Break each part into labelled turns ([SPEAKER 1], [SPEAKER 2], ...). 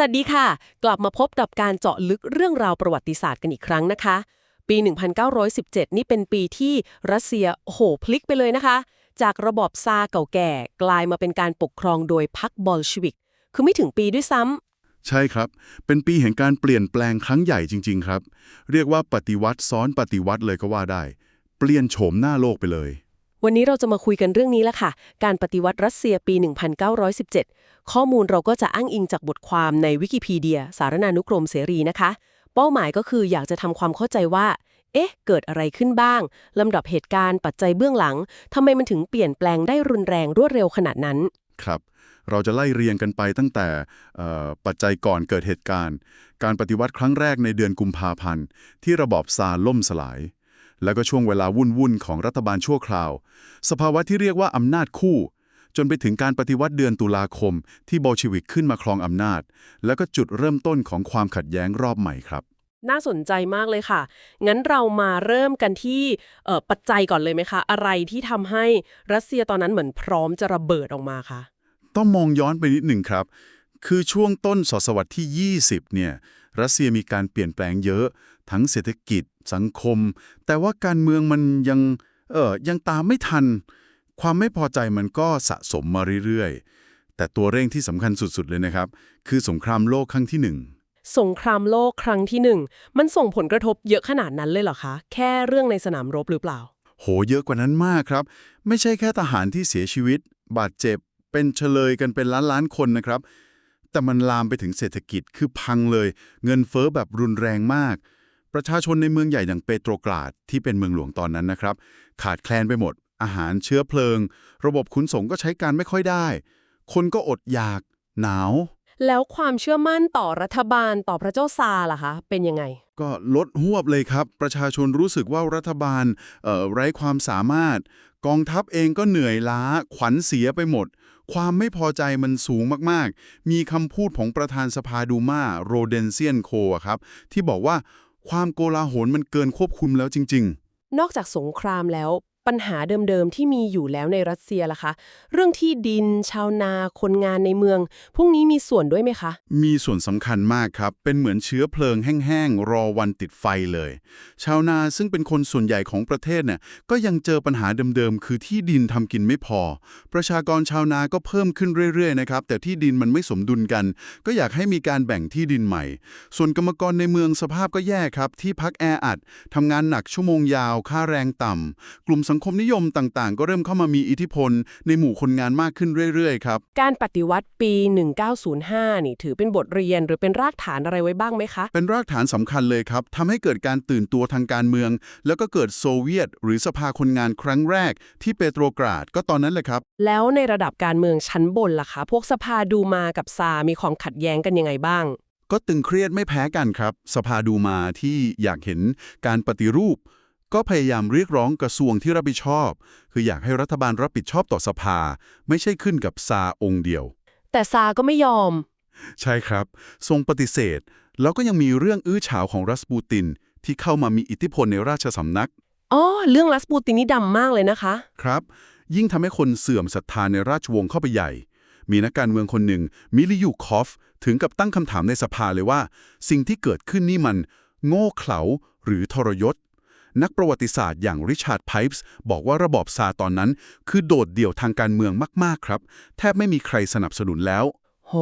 [SPEAKER 1] สวัสดีค่ะ กลับมาพบกับการเจาะลึกเรื่องราวประวัติศาสตร์กันอีกครั้งนะคะ ปี 1917 นี่เป็นปีที่รัสเซียโหพลิกไปเลยนะคะ จากระบอบซาร์เก่าแก่ กลายมาเป็นการปกครองโดยพรรคบอลชวิก คือไม่ถึงปีด้วยซ้ำ
[SPEAKER 2] ใช่ครับ เป็นปีแห่งการเปลี่ยนแปลงครั้งใหญ่จริง ๆ ครับ เรียกว่าปฏิวัติซ้อนปฏิวัติเลยก็ว่าได้ เปลี่ยนโฉมหน้าโลกไปเลย
[SPEAKER 1] วันนี้เราจะมาคุยกันเรื่องนี้ละค่ะ การปฏิวัติรัสเซียปี 1917 ข้อมูลเราก็จะอ้างอิงจากบทความในวิกิพีเดีย สารนานุกรมเสรีนะคะ เป้าหมายก็คืออยากจะทำความเข้าใจว่า เอ๊ะ เกิดอะไรขึ้นบ้าง ลำดับเหตุการณ์ปัจจัยเบื้องหลัง ทำไมมันถึงเปลี่ยนแปลงได้รุนแรงรวดเร็วขนาดนั้น
[SPEAKER 2] ครับ เราจะไล่เรียงกันไปตั้งแต่ปัจจัยก่อนเกิดเหตุการณ์ การปฏิวัติครั้งแรกในเดือนกุมภาพันธ์ที่ระบอบซาร์ล่มสลาย แล้วก็ช่วงเวลาวุ่นๆของรัฐบาลชั่วคราว สภาวะที่เรียกว่าอำนาจคู่ จนไปถึงการปฏิวัติเดือนตุลาคม ที่โบลชีวิกขึ้นมาครองอำนาจ แล้วก็จุดเริ่มต้นของความขัดแย้งรอบใหม่ครับ
[SPEAKER 1] น่าสนใจมากเลยค่ะ งั้นเรามาเริ่มกันที่เอ่อปัจจัยก่อนเลยไหมคะ อะไรที่ทำให้รัสเซียตอนนั้นเหมือนพร้อมจะระเบิดออกมาคะ
[SPEAKER 2] ต้องมองย้อนไปนิดหนึ่งครับคือช่วงต้นศตวรรษที่ 20 เนี่ย รัสเซียมีการเปลี่ยนแปลงเยอะ ทั้งเศรษฐกิจ สังคม แต่ว่าการเมืองมันยังเออยังตามไม่ทัน ความไม่พอใจมันก็สะสมมาเรื่อยๆ แต่ตัวเร่งที่สำคัญสุดๆเลยนะครับ คือสงครามโลกครั้งที่หนึ่ง
[SPEAKER 1] สงครามโลกครั้งที่หนึ่งมันส่งผลกระทบเยอะขนาดนั้นเลยเหรอคะ แค่เรื่องในสนามรบหรือเปล่า
[SPEAKER 2] โหเยอะกว่านั้นมากครับ ไม่ใช่แค่ทหารที่เสียชีวิต บาดเจ็บ เป็นเฉลยกันเป็นล้านล้านๆคนนะครับ แต่มันลามไปถึงเศรษฐกิจคือพังเลย เงินเฟ้อแบบรุนแรงมาก ประชาชนในเมืองใหญ่อย่างเปโตรกราดที่เป็นเมืองหลวงตอนนั้นนะครับ ขาดแคลนไปหมด อาหารเชื้อเพลิง ระบบขนส่งก็ใช้การไม่ค่อยได้ คนก็อดอยาก หนาว
[SPEAKER 1] แล้วความเชื่อมั่นต่อรัฐบาลต่อพระเจ้าซาร์ล่ะคะ เป็นยังไง
[SPEAKER 2] ก็ลดหวบเลยครับ ประชาชนรู้สึกว่ารัฐบาลเอ่อไร้ความสามารถ กองทัพเองก็เหนื่อยล้าขวัญเสียไปหมด ความไม่พอใจมันสูงมากๆ มีคำพูดของประธานสภาดูมาโรเดนเซียนโคอะครับ ที่บอกว่า ความโกลาหลมันเกินควบคุมแล้วจริง ๆ
[SPEAKER 1] นอกจากสงครามแล้ว ปัญหาเดิมๆ ที่มีอยู่แล้วในรัสเซียล่ะคะ เรื่องที่ดิน ชาวนา คนงานในเมือง พวกนี้มีส่วนด้วยไหมคะ
[SPEAKER 2] มีส่วนสำคัญมากครับ เป็นเหมือนเชื้อเพลิงแห้งๆ รอวันติดไฟเลย ชาวนาซึ่งเป็นคนส่วนใหญ่ของประเทศเนี่ยก็ยังเจอปัญหาเดิมๆ คือที่ดินทำกินไม่พอ ประชากรชาวนาก็เพิ่มขึ้นเรื่อยๆ นะครับ แต่ที่ดินมันไม่สมดุลกัน ก็อยากให้มีการแบ่งที่ดินใหม่ ส่วนกรรมกรในเมืองสภาพก็แย่ครับ ที่พักแออัดทำงานหนักชั่วโมงยาว ค่าแรงต่ำกลุ่มสังคมนิยมต่างๆ ก็เริ่มเข้ามามีอิทธิพล ในหมู่คนงานมากขึ้นเรื่อยๆครับ
[SPEAKER 1] การปฏิวัติปี 1905 นี่ถือเป็นบทเรียนหรือเป็นรากฐานอะไรไว้บ้างไหมคะ
[SPEAKER 2] เป็นรากฐานสำคัญเลยครับทำให้เกิดการตื่นตัวทางการเมือง แล้วก็เกิดโซเวียต หรือสภาคนงานครั้งแรก ที่เปโตรกราดก็ตอนนั้นแหละครับ
[SPEAKER 1] แล้วในระดับการเมืองชั้นบนล่ะคะ พวกสภาดูมากับซามีความขัดแย้งกันยังไงบ้าง
[SPEAKER 2] ก็ตึงเครียดไม่แพ้กันครับ สภาดูมาที่อยากเห็นการปฏิรูป ก็พยายามเรียกร้องกระทรวงที่รับผิดชอบ คืออยากให้รัฐบาลรับผิดชอบต่อสภา ไม่ใช่ขึ้นกับซาองค์เดียว
[SPEAKER 1] แต่ซาก็ไม่ยอม
[SPEAKER 2] ใช่ครับ ทรงปฏิเสธ แล้วก็ยังมีเรื่องอื้อฉาวของรัสปูติน ที่เข้ามามีอิทธิพลในราชสำนัก
[SPEAKER 1] อ๋อเรื่องรัสปูตินนี่ดำมากเลยนะคะ
[SPEAKER 2] ครับ ยิ่งทำให้คนเสื่อมศรัทธาในราชวงศ์เข้าไปใหญ่ มีนักการเมืองคนหนึ่งมิลิยูคอฟ ถึงกับตั้งคำถามในสภาเลยว่า สิ่งที่เกิดขึ้นนี่มัน โง่เขลาหรือทรยศ นักประวัติศาสตร์อย่างริชาร์ดไพป์ส์บอกว่าระบอบซาร์ตอนนั้น คือโดดเดี่ยวทางการเมืองมาก ๆ ครับ แทบไม่มีใครสนับสนุนแล้ว
[SPEAKER 1] โห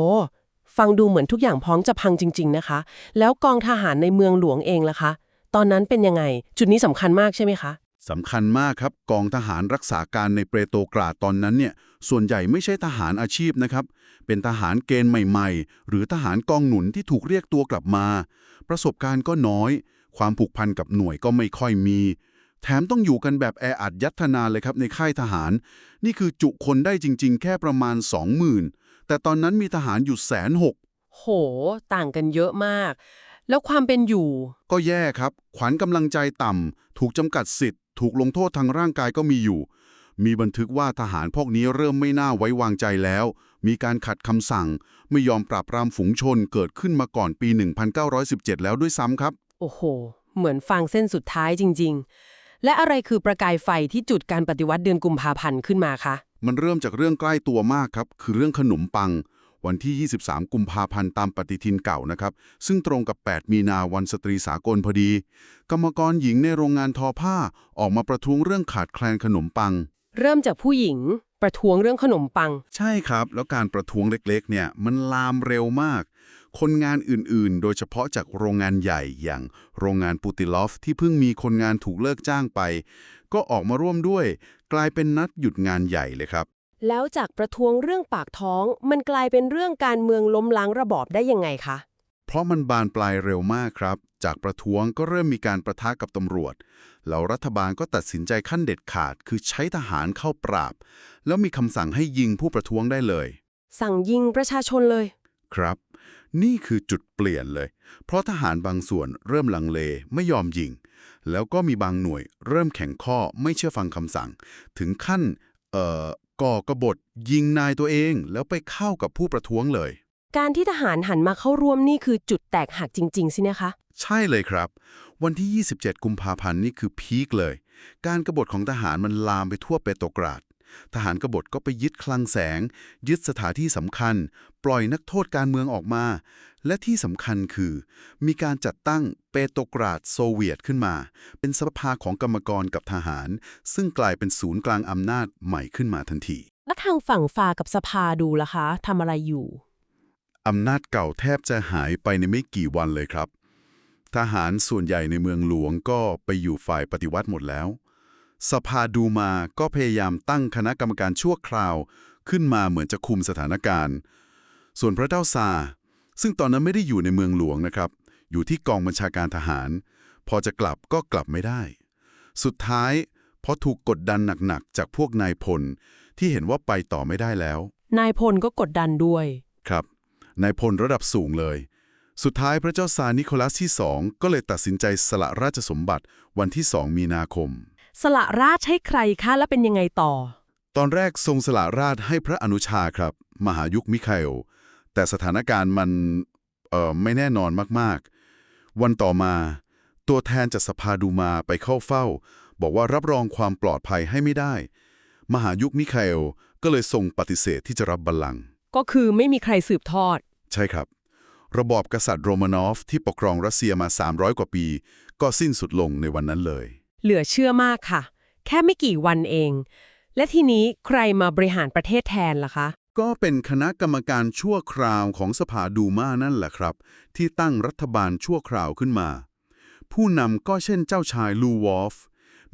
[SPEAKER 1] ฟังดูเหมือนทุกอย่างพร้อมจะพังจริง ๆ นะคะ แล้วกองทหารในเมืองหลวงเองล่ะคะ ตอนนั้นเป็นยังไง จุดนี้สำคัญมากใช่ไหมคะ
[SPEAKER 2] สำคัญมากครับ กองทหารรักษาการในเปโตรกราดตอนนั้นเนี่ยส่วนใหญ่ไม่ใช่ทหารอาชีพนะครับ เป็นทหารเกณฑ์ใหม่ ๆ หรือทหารกองหนุนที่ถูกเรียกตัวกลับมา ประสบการณ์ก็น้อย ความผูกพันกับหน่วยก็ไม่ค่อยมี แถมต้องอยู่กันแบบแออัดยัดทนานเลยครับในค่ายทหาร นี่คือจุคนได้จริง ๆ แค่ประมาณ 20,000 แต่ตอนนั้นมีทหารอยู่แสนหก
[SPEAKER 1] โห ต่างกันเยอะมาก แล้วความเป็นอยู่
[SPEAKER 2] ก็แย่ครับ ขวัญกำลังใจต่ำถูกจำกัดสิทธิ์ ถูกลงโทษทางร่างกายก็มีอยู่ มีบันทึกว่าทหารพวกนี้เริ่มไม่น่าไว้วางใจแล้ว มีการขัดคำสั่ง ไม่ยอมปราบปรามฝูงชนเกิดขึ้นมาก่อนปี 1917 แล้วด้วยซ้ำครับ
[SPEAKER 1] โอ้โห เหมือนฟังเส้นสุดท้ายจริง ๆ และอะไรคือประกายไฟที่จุดการปฏิวัติเดือนกุมภาพันธ์ขึ้นมาคะ
[SPEAKER 2] มันเริ่มจากเรื่องใกล้ตัวมากครับ คือเรื่องขนมปัง วันที่ 23 กุมภาพันธ์ตามปฏิทินเก่านะครับ ซึ่งตรงกับ 8 มีนาวันสตรีสากลพอดี กรรมกรหญิงในโรงงานทอผ้าออกมาประท้วงเรื่องขาดแคลนขนมปัง
[SPEAKER 1] เริ่มจากผู้หญิง ประท้วงเรื่องขนมปัง
[SPEAKER 2] ใช่ครับ แล้วการประท้วงเล็กๆ เนี่ย มันลามเร็วมาก คนงานอื่นๆ โดยเฉพาะจากโรงงานใหญ่อย่างโรงงานปูติลอฟที่เพิ่งมีคนงานถูกเลิกจ้างไป ก็ออกมาร่วมด้วย กลายเป็นนัดหยุดงานใหญ่เลยครับ
[SPEAKER 1] แล้วจากประท้วงเรื่องปากท้อง มันกลายเป็นเรื่องการเมืองล้มล้างระบอบได้ยังไงคะ
[SPEAKER 2] เพราะมันบานปลายเร็วมากครับ จากประท้วงก็เริ่มมีการประทะกับตำรวจ แล้วรัฐบาลก็ตัดสินใจขั้นเด็ดขาด คือใช้ทหารเข้าปราบ แล้วมีคำสั่งให้ยิงผู้ประท้วงได้เลย
[SPEAKER 1] สั่งยิงประชาชนเลย
[SPEAKER 2] ครับ นี่คือจุดเปลี่ยนเลย เพราะทหารบางส่วนเริ่มลังเลไม่ยอมยิง แล้วก็มีบางหน่วยเริ่มแข็งข้อไม่เชื่อฟังคำสั่ง ถึงขั้นเอ่อก่อกบฏยิงนายตัวเองแล้วไปเข้ากับผู้ประท้วงเลย
[SPEAKER 1] การที่ทหารหันมาเข้าร่วมนี่คือจุดแตกหักจริง ๆ สินะคะ
[SPEAKER 2] ใช่เลยครับ วันที่ 27 กุมภาพันธ์นี่คือพีคเลย การกบฏของทหารมันลามไปทั่วเปโตรกราด ทหารกบฏก็ไปยึดคลังแสง ยึดสถานที่สำคัญ ปล่อยนักโทษการเมืองออกมา และที่สำคัญคือ มีการจัดตั้งเปโตรกราดโซเวียตขึ้นมา เป็นสภาของกรรมกรกับทหาร ซึ่งกลายเป็นศูนย์กลางอำนาจใหม่ขึ้นมาทันที
[SPEAKER 1] แล้วทางฝั่งฟากับสภาดูล่ะคะทำอะไรอยู่
[SPEAKER 2] อำนาจเก่าแทบจะหายไปในไม่กี่วันเลยครับ ทหารส่วนใหญ่ในเมืองหลวงก็ไปอยู่ฝ่ายปฏิวัติหมดแล้ว สภาดูมาก็พยายามตั้งคณะกรรมการชั่วคราว ขึ้นมาเหมือนจะคุมสถานการณ์ ส่วนพระเจ้าซาร์ซึ่งตอนนั้นไม่ได้อยู่ในเมืองหลวงนะครับ อยู่ที่กองบัญชาการทหาร พอจะกลับก็กลับไม่ได้ สุดท้ายเพราะถูกกดดันหนักๆจากพวกนายพลที่เห็นว่าไปต่อไม่ได้แล้ว
[SPEAKER 1] นายพลก็กดดันด้วย
[SPEAKER 2] ครับ นายพลระดับสูงเลย สุดท้ายพระเจ้าซาร์นิโคลัสที่สองก็เลยตัดสินใจสละราชสมบัติวันที่2มีนาคม
[SPEAKER 1] สละราชให้ใครคะและเป็นยังไงต่อ
[SPEAKER 2] ตอนแรกทรงสละราชให้พระอนุชาครับ มหายุคมิคาเอลแต่สถานการณ์มันเอ่อไม่แน่นอนมากๆ วันต่อมา ตัวแทนจากสภาดูมาไปเข้าเฝ้า บอกว่ารับรองความปลอดภัยให้ไม่ได้ มหายุคมิคาเอลก็เลยทรงปฏิเสธที่จะรับบัลลังก์
[SPEAKER 1] ก็คือไม่มีใครสืบทอด
[SPEAKER 2] ใช่ครับ ระบอบกษัตริย์โรมานอฟที่ปกครองรัสเซียมา 300 กว่าปี ก็สิ้นสุดลงในวันนั้นเลย
[SPEAKER 1] เหลือเชื่อมากค่ะ แค่ไม่กี่วันเอง และทีนี้ใครมาบริหารประเทศแทนล่ะคะ
[SPEAKER 2] ก็เป็นคณะกรรมการชั่วคราวของสภาดูมานั่นแหละครับ ที่ตั้งรัฐบาลชั่วคราวขึ้นมา ผู้นำก็เช่นเจ้าชายลูวอฟ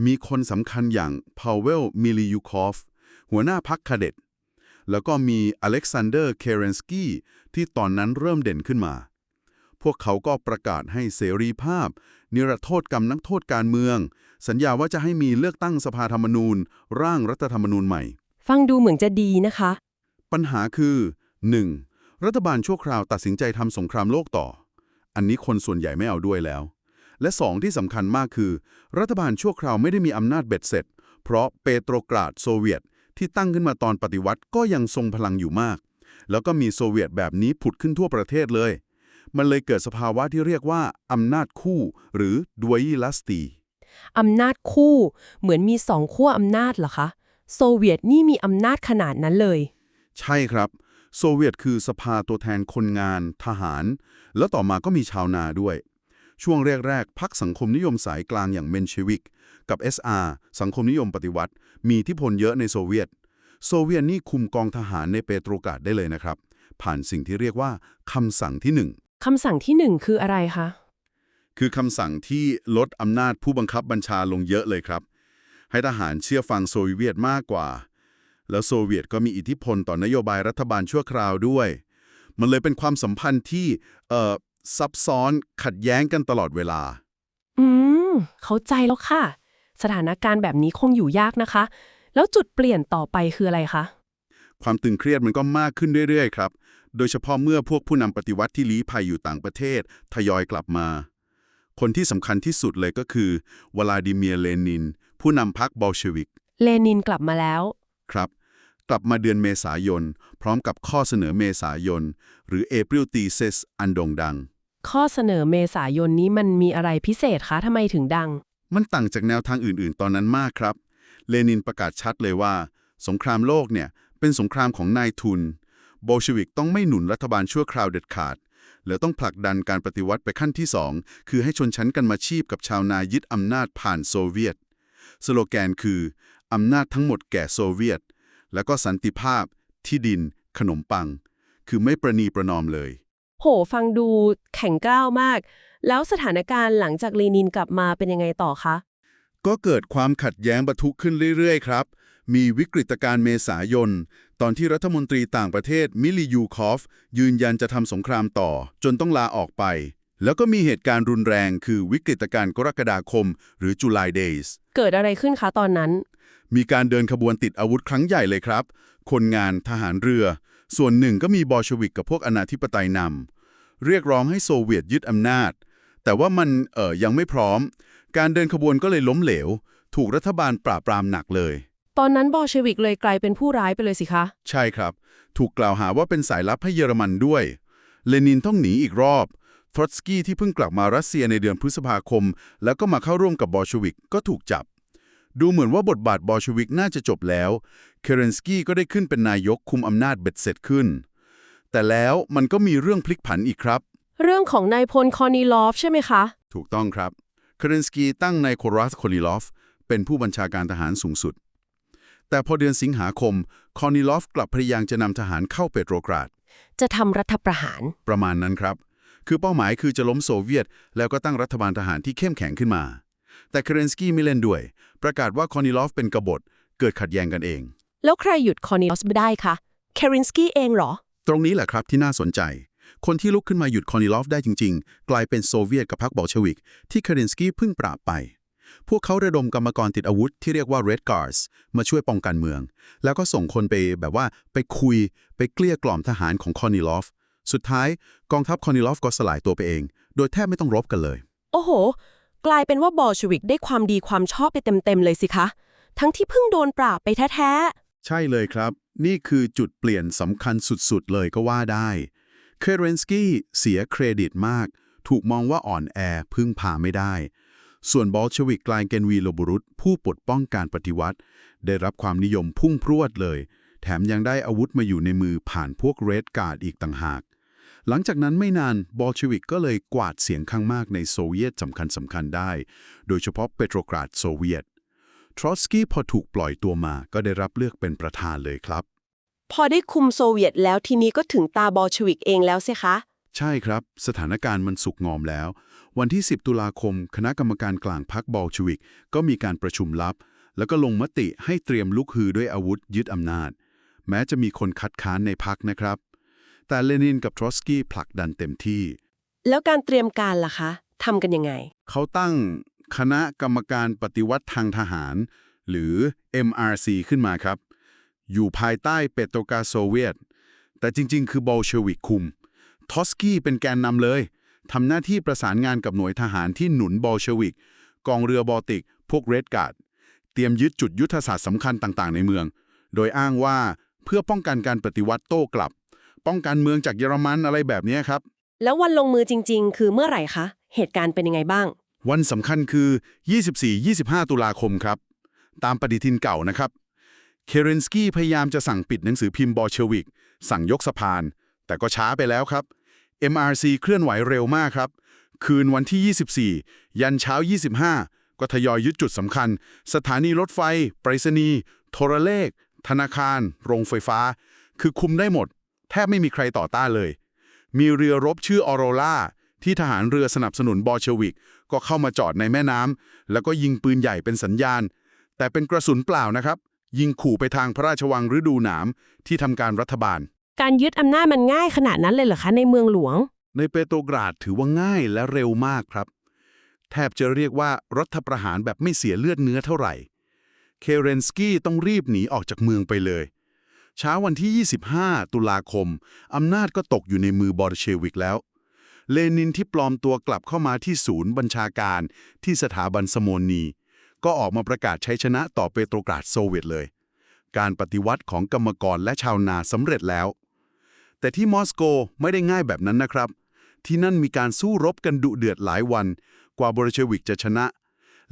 [SPEAKER 2] มีคนสำคัญอย่างพาวเวล มิลิยูคอฟ หัวหน้าพักคาเดตแล้วก็มีอเล็กซานเดอร์ เคเรนสกี้ ที่ตอนนั้นเริ่มเด่นขึ้นมา พวกเขาก็ประกาศให้เสรีภาพ นิรโทษกรรมนักโทษการเมือง สัญญาว่าจะให้มีเลือกตั้งสภาธรรมนูญ ร่างรัฐธรรมนูญใหม่
[SPEAKER 1] ฟังดูเหมือนจะดีนะคะ
[SPEAKER 2] ปัญหาคือ 1. รัฐบาลชั่วคราวตัดสินใจทำสงครามโลกต่อ อันนี้คนส่วนใหญ่ไม่เอาด้วยแล้ว และ 2 ที่สำคัญมากคือ รัฐบาลชั่วคราวไม่ได้มีอำนาจเบ็ดเสร็จ เพราะเปโตรกราดโซเวียต ที่ตั้งขึ้นมาตอนปฏิวัติก็ยังทรงพลังอยู่มาก แล้วก็มีโซเวียตแบบนี้ผุดขึ้นทั่วประเทศเลย มันเลยเกิดสภาวะที่เรียกว่าอำนาจคู่ หรือดวยลัสตี
[SPEAKER 1] อำนาจคู่ เหมือนมีสองขั้วอำนาจเหรอคะ โซเวียตนี่มีอำนาจขนาดนั้นเลย
[SPEAKER 2] ใช่ครับ โซเวียตคือสภาตัวแทนคนงาน ทหาร แล้วต่อมาก็มีชาวนาด้วย ช่วงแรกๆพรรคสังคมนิยมสายกลางอย่างเมนเชวิก กับ SR สังคมนิยมปฏิวัติ มีอิทธิพลเยอะในโซเวียต โซเวียตนี่คุมกองทหารในเปโตรกราดได้เลยนะครับ ผ่านสิ่งที่เรียกว่าคำสั่งที่หนึ่ง
[SPEAKER 1] คำสั่งที่หนึ่งคืออะไรคะ
[SPEAKER 2] คือคำสั่งที่ลดอำนาจผู้บังคับบัญชาลงเยอะเลยครับ ให้ทหารเชื่อฟังโซเวียตมากกว่า แล้วโซเวียตก็มีอิทธิพลต่อนโยบายรัฐบาลชั่วคราวด้วย มันเลยเป็นความสัมพันธ์ที่เอ่อซับซ้อนขัดแย้งกันตลอดเวลา
[SPEAKER 1] อืม เข้าใจแล้วค่ะ สถานการณ์แบบนี้คงอยู่ยากนะคะ แล้วจุดเปลี่ยนต่อไปคืออะไรคะ
[SPEAKER 2] ความตึงเครียดมันก็มากขึ้นเรื่อยๆ ครับ โดยเฉพาะเมื่อพวกผู้นำปฏิวัติที่ลี้ภัยอยู่ต่างประเทศ ทยอยกลับมา คนที่สำคัญที่สุดเลยก็คือวลาดิเมียร์เลนิน ผู้นำพรรคบอลเชวิก
[SPEAKER 1] เลนินกลับมาแล้ว
[SPEAKER 2] ครับ กลับมาเดือนเมษายน พร้อมกับข้อเสนอเมษายน หรือ April Thesis อันโด่งดัง
[SPEAKER 1] ข้อเสนอเมษายนนี้มันมีอะไรพิเศษคะทำไมถึงดัง
[SPEAKER 2] มันต่างจากแนวทางอื่นๆ ตอนนั้นมากครับ เลนินประกาศชัดเลยว่า สงครามโลกเนี่ยเป็นสงครามของนายทุน โบลชวิกต้องไม่หนุนรัฐบาลชั่วคราวเด็ดขาด แล้วต้องผลักดันการปฏิวัติไปขั้นที่ 2 คือให้ชนชั้นกันมาชีพกับชาวนายึดอำนาจผ่านโซเวียต สโลแกนคือ อำนาจทั้งหมดแก่โซเวียต แล้วก็สันติภาพ ที่ดิน ขนมปัง คือไม่ประนีประนอมเลย
[SPEAKER 1] โห ฟังดูแข็งกร้าวมาก แล้วสถานการณ์หลังจากเลนินกลับมาเป็นยังไงต่อคะ
[SPEAKER 2] ก็เกิดความขัดแย้งบรรทุกขึ้นเรื่อยๆ ครับ มีวิกฤตการณ์เมษายน ตอนที่รัฐมนตรีต่างประเทศมิลิยูคอฟ ยืนยันจะทำสงครามต่อ จนต้องลาออกไป แล้วก็มีเหตุการณ์รุนแรงคือวิกฤตการณ์กรกฎาคม หรือ July Days
[SPEAKER 1] เกิดอะไรขึ้นคะตอนนั้น
[SPEAKER 2] มีการเดินขบวนติดอาวุธครั้งใหญ่เลยครับ คนงานทหารเรือ ส่วนหนึ่งก็มีบอลชวิกกับพวกอนาธิปไตยนำเรียกร้องให้โซเวียตยึดอำนาจ แต่ว่ามันเอ่อยังไม่พร้อม การเดินขบวนก็เลยล้มเหลว ถูกรัฐบาลปราบปรามหนักเลย
[SPEAKER 1] ตอนนั้นบอลเชวิกเลยกลายเป็นผู้ร้ายไปเลยสิคะ
[SPEAKER 2] ใช่ครับ ถูกกล่าวหาว่าเป็นสายลับให้เยอรมันด้วย เลนินต้องหนีอีกรอบทรอตสกี้ที่เพิ่งกลับมารัสเซียในเดือนพฤษภาคม แล้วก็มาเข้าร่วมกับบอลชวิกก็ถูกจับ ดูเหมือนว่าบทบาทบอลชวิกน่าจะจบแล้ว เคเรนสกี้ก็ได้ขึ้นเป็นนายกคุมอำนาจเบ็ดเสร็จขึ้น แต่แล้วมันก็มีเรื่องพลิกผันอีกครับ
[SPEAKER 1] เรื่องของนายพลคอนีลอฟใช่ไหมคะ
[SPEAKER 2] ถูกต้องครับ เคเรนสกี้ตั้งนายโครัสโคนิลอฟเป็นผู้บัญชาการทหารสูงสุด แต่พอเดือนสิงหาคม คอนิลอฟกลับพยายามจะนำทหารเข้าเปโตรกราด
[SPEAKER 1] จะทำรัฐประหาร
[SPEAKER 2] ประมาณนั้นครับ คือเป้าหมายคือจะล้มโซเวียต แล้วก็ตั้งรัฐบาลทหารที่เข้มแข็งขึ้นมา แต่เคเรนสกี้ไม่เล่นด้วย ประกาศว่าคอนิลอฟเป็นกบฏ เกิดขัดแย้งกันเอง
[SPEAKER 1] แล้วใครหยุดคอนีลอฟไม่ได้คะ เครินสกี้เองเหรอ
[SPEAKER 2] ตรงนี้แหละครับที่น่าสนใจ คนที่ลุกขึ้นมาหยุดคอนิลอฟได้จริง ๆ กลายเป็นโซเวียตกับพรรคบอลชวิก ที่เคเรนสกี้เพิ่งปราบไป พวกเขาระดมกรรมกรติดอาวุธที่เรียกว่า Red Guards มาช่วยป้องกันเมือง แล้วก็ส่งคนไปแบบว่าไปคุยไปเกลี้ยกล่อมทหารของคอนิลอฟ สุดท้ายกองทัพคอนิลอฟก็สลายตัวไปเอง โดยแทบไม่ต้องรบกันเลย
[SPEAKER 1] โอ้โห กลายเป็นว่าบอลชวิกได้ความดีความชอบไปเต็มๆเลยสิคะ ทั้งที่เพิ่งโดนปราบไปแท้
[SPEAKER 2] ใช่เลยครับ นี่คือจุดเปลี่ยนสำคัญสุดๆ เลยก็ว่าได้เคเรนสกี้เสียเครดิตมาก ถูกมองว่าอ่อนแอพึ่งพาไม่ได้ ส่วนบอลชวิกกลายเป็นวีโรบุรุษ ผู้ปลดป้องการปฏิวัติ ได้รับความนิยมพุ่งพรวดเลย แถมยังได้อาวุธมาอยู่ในมือผ่านพวกเรดการ์ดอีกต่างหาก หลังจากนั้นไม่นานบอลชวิกก็เลยกวาดเสียงข้างมากในโซเวียตสำคัญสำคัญๆได้ โดยเฉพาะเปโตรกราดโซเวียต ทรอตสกี้พอถูกปล่อยตัวมาก็ได้รับเลือกเป็นประธานเลยครับ
[SPEAKER 1] ๆพอได้คุมโซเวียตแล้วทีนี้ก็ถึงตาบอลชวิกเองแล้วสิคะ
[SPEAKER 2] ใช่ครับ สถานการณ์มันสุกงอมแล้ว วันที่ 10 ตุลาคม คณะกรรมการกลางพรรคบอลชวิก ก็มีการประชุมลับ แล้วก็ลงมติให้เตรียมลุกฮือด้วยอาวุธยึดอำนาจ แม้จะมีคนคัดค้านในพรรคนะครับ แต่เลนินกับทรอตสกี้ผลักดันเต็มที่
[SPEAKER 1] แล้วการเตรียมการล่ะคะทำกันยังไง
[SPEAKER 2] เขาตั้งคณะกรรมการปฏิวัติทางทหาร หรือ MRC ขึ้นมาครับ อยู่ภายใต้เปโตรกาโซเวียต แต่จริง ๆ คือบอลเชวิกคุมทอสกี้เป็นแกนนำเลย ทำหน้าที่ประสานงานกับหน่วยทหารที่หนุนบอลเชวิก กองเรือบอลติก พวกเรดการ์ด เตรียมยึดจุดยุทธศาสตร์สำคัญต่างๆ ในเมือง โดยอ้างว่าเพื่อป้องกันการปฏิวัติโต้กลับ ป้องกันเมืองจากเยอรมันอะไรแบบนี้ครับ
[SPEAKER 1] แล้ววันลงมือจริง ๆ คือเมื่อไหร่คะ เหตุการณ์เป็นยังไงบ้าง
[SPEAKER 2] วันสำคัญคือ 24-25 ตุลาคมครับ ตามปฏิทินเก่านะครับ เคเรนสกี้พยายามจะสั่งปิดหนังสือพิมพ์บอลเชวิก สั่งยกสะพาน แต่ก็ช้าไปแล้วครับ MRC เคลื่อนไหวเร็วมากครับ คืนวันที่ 24 ยันเช้า 25 ก็ทยอยยึดจุดสำคัญ สถานีรถไฟ ไปรษณีย์โทรเลข ธนาคาร โรงไฟฟ้า คือคุมได้หมด แทบไม่มีใครต่อต้านเลย มีเรือรบชื่อออโรราที่ทหารเรือสนับสนุนบอลเชวิก ก็เข้ามาจอดในแม่น้ำแล้วก็ยิงปืนใหญ่เป็นสัญญาณ แต่เป็นกระสุนเปล่านะครับ ยิงขู่ไปทางพระราชวังฤดูหนามที่ทำการรัฐบาล
[SPEAKER 1] การยึดอำนาจมันง่ายขนาดนั้นเลยเหรอคะในเมืองหลวง
[SPEAKER 2] ในเปโตรกราดถือว่าง่ายและเร็วมากครับ แทบจะเรียกว่ารัฐประหารแบบไม่เสียเลือดเนื้อเท่าไหร่ เคเรนสกี้ต้องรีบหนีออกจากเมืองไปเลยเช้าวันที่ 25 ตุลาคม อำนาจก็ตกอยู่ในมือบอลเชวิกแล้ว เลนินที่ปลอมตัวกลับเข้ามาที่ศูนย์บัญชาการที่สถาบันสโมนี ก็ออกมาประกาศใชัยชนะต่อเปโตรกราดโซเวียตเลย การปฏิวัติของกรรมกรและชาวนาสำเร็จแล้ว แต่ที่มอสโกไม่ได้ง่ายแบบนั้นนะครับ ที่นั่นมีการสู้รบกันดุเดือดหลายวัน กว่าบรเชวิกจะชนะ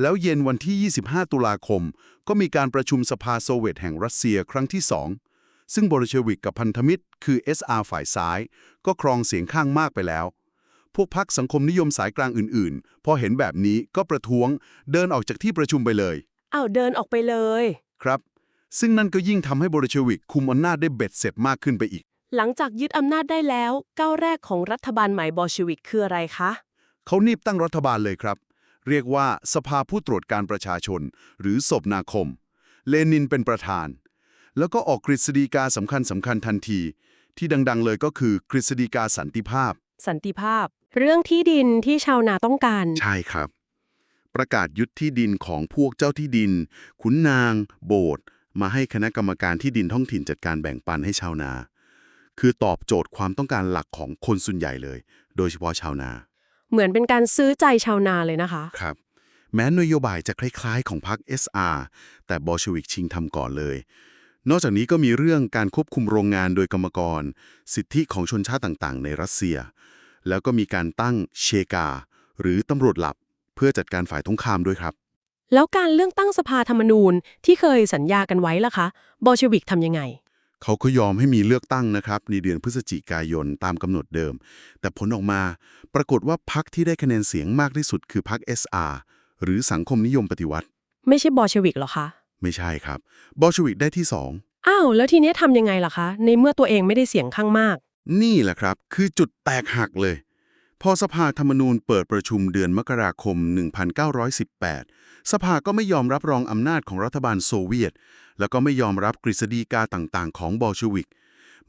[SPEAKER 2] แล้วเย็นวันที่ 25 ตุลาคม ก็มีการประชุมสภาโซเวียตแห่งรัสเซียครั้งที่สองซึ่งโบลเชวิกกับพันธมิตร คือ SR ฝ่ายซ้าย ก็ครองเสียงข้างมากไปแล้ว พวกพรรคสังคมนิยมสายกลางอื่นๆ พอเห็นแบบนี้ก็ประท้วง เดินออกจากที่ประชุมไปเลย
[SPEAKER 1] อ้าวเดินออกไปเลย
[SPEAKER 2] ครับ ซึ่งนั่นก็ยิ่งทำให้โบลเชวิกคุมอำนาจได้เบ็ดเสร็จมากขึ้นไปอีก
[SPEAKER 1] หลังจากยึดอำนาจได้แล้วก้าวแรกของรัฐบาลใหม่บอลชวิกคืออะไรคะ
[SPEAKER 2] เขานีบตั้งรัฐบาลเลยครับ เรียกว่าสภาผู้ตรวจการประชาชน หรือศพนาคม เลนินเป็นประธาน แล้วก็ออกกฤษฎีกาสำคัญสำคัญทันที ที่ดัง ๆ เลยก็คือกฤษฎีกาสันติภาพ
[SPEAKER 1] สันติภาพ เรื่องที่ดินที่ชาวนาต้องการ
[SPEAKER 2] ใช่ครับ ประกาศยึดที่ดินของพวกเจ้าที่ดิน ขุนนาง โบสถ์มาให้คณะกรรมการที่ดินท้องถิ่นจัดการแบ่งปันให้ชาวนา คือตอบโจทย์ความต้องการหลักของคนส่วนใหญ่เลย โดยเฉพาะชาวนา
[SPEAKER 1] เหมือนเป็นการซื้อใจชาวนาเลยนะคะ
[SPEAKER 2] ครับ แม้นโยบายจะคล้ายๆ ของพรรค SR แต่บอลชวิกชิงทำก่อนเลย นอกจากนี้ก็มีเรื่องการควบคุมโรงงานโดยกรรมกร สิทธิของชนชาติต่างๆ ในรัสเซีย แล้วก็มีการตั้งเชกา หรือตำรวจหลับ เพื่อจัดการฝ่ายตรงข้ามด้วยครับ
[SPEAKER 1] แล้วการเลือกตั้งสภาธรรมนูญที่เคยสัญญากันไว้ล่ะคะ บอลชวิกทำยังไง
[SPEAKER 2] เขาก็ยอมให้มีเลือกตั้งนะครับในเดือนพฤศจิกายนตามกำหนดเดิม แต่ผลออกมาปรากฏว่าพรรคที่ได้คะแนนเสียงมากที่สุดคือพรรค SR หรือสังคมนิยมปฏิวัติ
[SPEAKER 1] ไม่ใช่บอลชวิกเหรอคะ
[SPEAKER 2] ไม่ใช่ครับ บอลชวิกได้ที่สอง
[SPEAKER 1] อ้าว แล้วทีเนี้ยทำยังไงล่ะคะ ในเมื่อตัวเองไม่ได้เสียงข้างมาก
[SPEAKER 2] นี่แหละครับ คือจุดแตกหักเลย พอสภาธรรมนูญเปิดประชุมเดือนมกราคม 1918 สภาก็ไม่ยอมรับรองอำนาจของรัฐบาลโซเวียต แล้วก็ไม่ยอมรับกฤษฎีกาต่างๆ ของบอลชวิก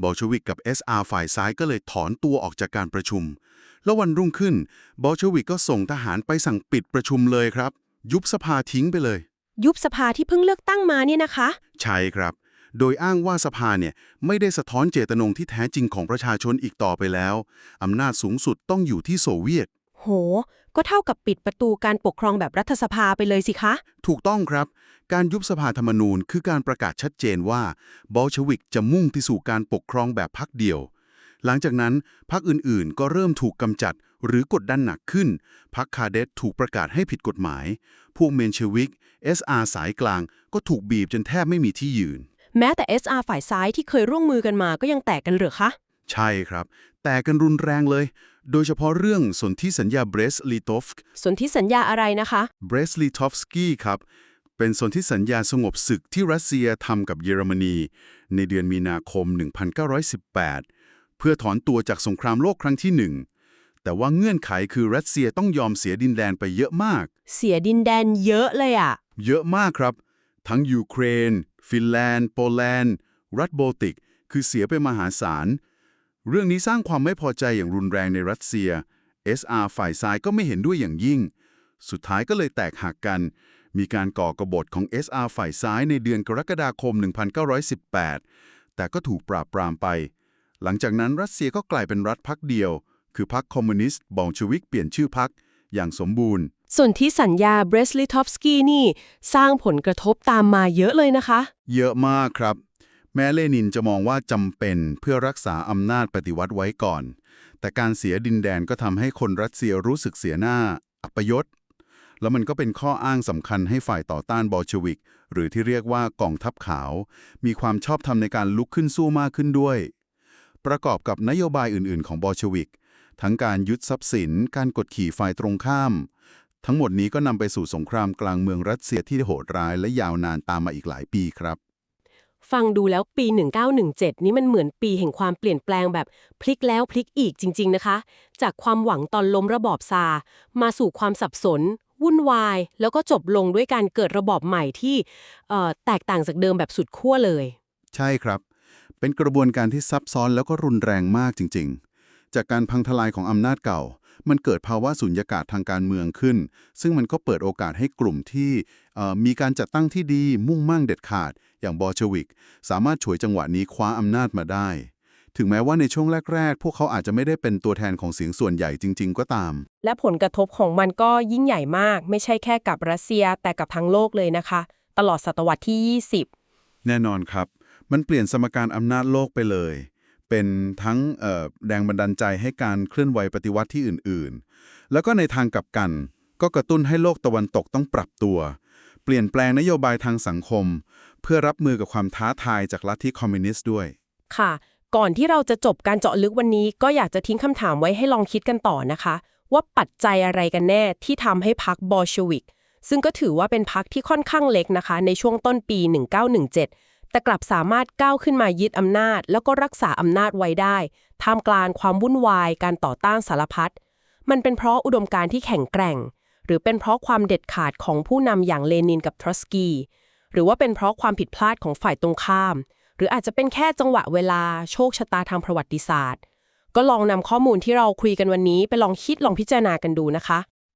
[SPEAKER 2] บอลชวิกกับ SR ฝ่ายซ้ายก็เลยถอนตัวออกจากการประชุม แล้ววันรุ่งขึ้น บอลชวิกก็ส่งทหารไปสั่งปิดประชุมเลยครับ ยุบสภาทิ้งไปเลย
[SPEAKER 1] ยุบสภาที่เพิ่งเลือกตั้งมาเนี่ยนะคะ
[SPEAKER 2] ใช่ครับ โดยอ้างว่าสภาเนี่ยไม่ได้สะท้อนเจตจำนงที่แท้จริงของประชาชนอีกต่อไปแล้ว อำนาจสูงสุดต้องอยู่ที่โซเวียต
[SPEAKER 1] โห ก็เท่ากับปิดประตูการปกครองแบบรัฐสภาไปเลยสิคะ
[SPEAKER 2] ถูกต้องครับ การยุบสภาธรรมนูญคือการประกาศชัดเจนว่าบอลชวิกจะมุ่งที่สู่การปกครองแบบพรรคเดียว หลังจากนั้นพรรคอื่นๆ ก็เริ่มถูกกำจัดหรือกดดันหนักขึ้น พรรคคาเดตถูกประกาศให้ผิดกฎหมาย พวกเมนเชวิก SR สายกลางก็ถูกบีบจนแทบไม่มีที่ยืน
[SPEAKER 1] แม้แต่ SR ฝ่ายซ้ายที่เคยร่วมมือกันมาก็ยังแตกกันเหรือคะ
[SPEAKER 2] ใช่ครับ แต่กันรุนแรงเลย โดยเฉพาะเรื่องสนธิสัญญาเบรสลีโตฟ
[SPEAKER 1] ส่วนที่สัญญาอะไรนะคะ
[SPEAKER 2] เบรสลีทอฟสกี้ครับ เป็นสนธิสัญญาสงบศึกที่รัสเซียทำกับเยอรมนี ในเดือนมีนาคม 1918 เพื่อถอนตัวจากสงครามโลกครั้งที่หนึ่งแต่ว่าเงื่อนไขคือรัสเซียต้องยอมเสียดินแดนไปเยอะมาก
[SPEAKER 1] เสียดินแดนเยอะเลยอะ
[SPEAKER 2] เยอะมากครับ ทั้งยูเครน ฟินแลนด์ โปแลนด์ รัฐโบลติก คือเสียไปมหาศาล เรื่องนี้สร้างความไม่พอใจอย่างรุนแรงในรัสเซีย SR ฝ่ายซ้ายก็ไม่เห็นด้วยอย่างยิ่ง สุดท้ายก็เลยแตกหักกัน มีการก่อกบฏของ SR ฝ่ายซ้ายในเดือนกรกฎาคม 1918 แต่ก็ถูกปราบปรามไป หลังจากนั้นรัสเซียก็กลายเป็นรัฐพักเดียว คือพรรคคอมมิวนิสต์บอลชวิกเปลี่ยนชื่อพรรคอย่างสมบูรณ์
[SPEAKER 1] ส่วนที่สัญญาเบรสลิทอฟสกี้นี่ สร้างผลกระทบตามมาเยอะเลยนะคะ
[SPEAKER 2] เยอะมากครับ แม้เลนินจะมองว่าจำเป็นเพื่อรักษาอำนาจปฏิวัติไว้ก่อน แต่การเสียดินแดนก็ทำให้คนรัสเซียรู้สึกเสียหน้า อัปยศ แล้วมันก็เป็นข้ออ้างสำคัญให้ฝ่ายต่อต้านบอลชวิก หรือที่เรียกว่ากองทัพขาว มีความชอบธรรมในการลุกขึ้นสู้มากขึ้นด้วย ประกอบกับนโยบายอื่น ๆ ของบอลชวิก ทั้งการยึดทรัพย์สิน การกดขี่ฝ่ายตรงข้าม ทั้งหมดนี้ก็นำไปสู่สงครามกลางเมืองรัสเซียที่โหดร้ายและยาวนานตามมาอีกหลายปีครับ
[SPEAKER 1] ฟังดูแล้วปี 1917 นี่มันเหมือนปีแห่งความเปลี่ยนแปลงแบบพลิกแล้วพลิกอีกจริง ๆนะคะ จากความหวังตอนล้มระบอบซาร์มาสู่ความสับสน วุ่นวาย แล้วก็จบลงด้วยการเกิดระบอบใหม่ที่เอ่อแตกต่างจากเดิมแบบสุดขั้วเลย
[SPEAKER 2] ใช่ครับ เป็นกระบวนการที่ซับซ้อนแล้วก็รุนแรงมากจริง ๆ จากการพังทลายของอำนาจเก่า มันเกิดภาวะสุญญากาศทางการเมืองขึ้น ซึ่งมันก็เปิดโอกาสให้กลุ่มที่เอ่อมีการจัดตั้งที่ดีมุ่งมั่งเด็ดขาด อย่างบอลชวิก สามารถฉวยจังหวะนี้คว้าอำนาจมาได้ ถึงแม้ว่าในช่วงแรก ๆ พวกเขาอาจจะไม่ได้เป็นตัวแทนของเสียงส่วนใหญ่จริง ๆ ก็ตาม
[SPEAKER 1] และผลกระทบของมันก็ยิ่งใหญ่มาก ไม่ใช่แค่กับรัสเซียแต่กับทั้งโลกเลยนะคะ ตลอดศตวรรษที่ 20
[SPEAKER 2] แน่นอนครับ มันเปลี่ยนสมการอำนาจโลกไปเลย เป็นทั้งแรงบันดาลใจให้การเคลื่อนไหวปฏิวัติที่อื่นๆ แล้วก็ในทางกลับกัน ก็กระตุ้นให้โลกตะวันตกต้องปรับตัวเปลี่ยนปลี่ยนแปลงนโยบายทางสังคม เพื่อรับมือกับความท้าทายจากลัทธิคอมมิวนิสต์ด้วย
[SPEAKER 1] ค่ะ ก่อนที่เราจะจบการเจาะลึกวันนี้ ก็อยากจะทิ้งคำถามไว้ให้ลองคิดกันต่อนะคะ ว่าปัจจัยอะไรกันแน่ที่ทำให้พรรคบอลชวิกซึ่งก็ถือว่าเป็นพรรคที่ค่อนข้างเล็กนะคะ ในช่วงต้นปี 1917 แต่กลับสามารถก้าวขึ้นมายึดอำนาจ แล้วก็รักษาอำนาจไว้ได้ท่ามกลางความวุ่นวายการต่อต้านสารพัดมันเป็นเพราะอุดมการณ์ที่แข็งแกร่ง หรือเป็นเพราะความเด็ดขาดของผู้นำอย่างเลนินกับทรอสกี หรือว่าเป็นเพราะความผิดพลาดของฝ่ายตรงข้าม หรืออาจจะเป็นแค่จังหวะเวลาโชคชะตาทางประวัติศาสตร์ ก็ลองนำข้อมูลที่เราคุยกันวันนี้ไปลองคิดลองพิจารณากันดูนะคะ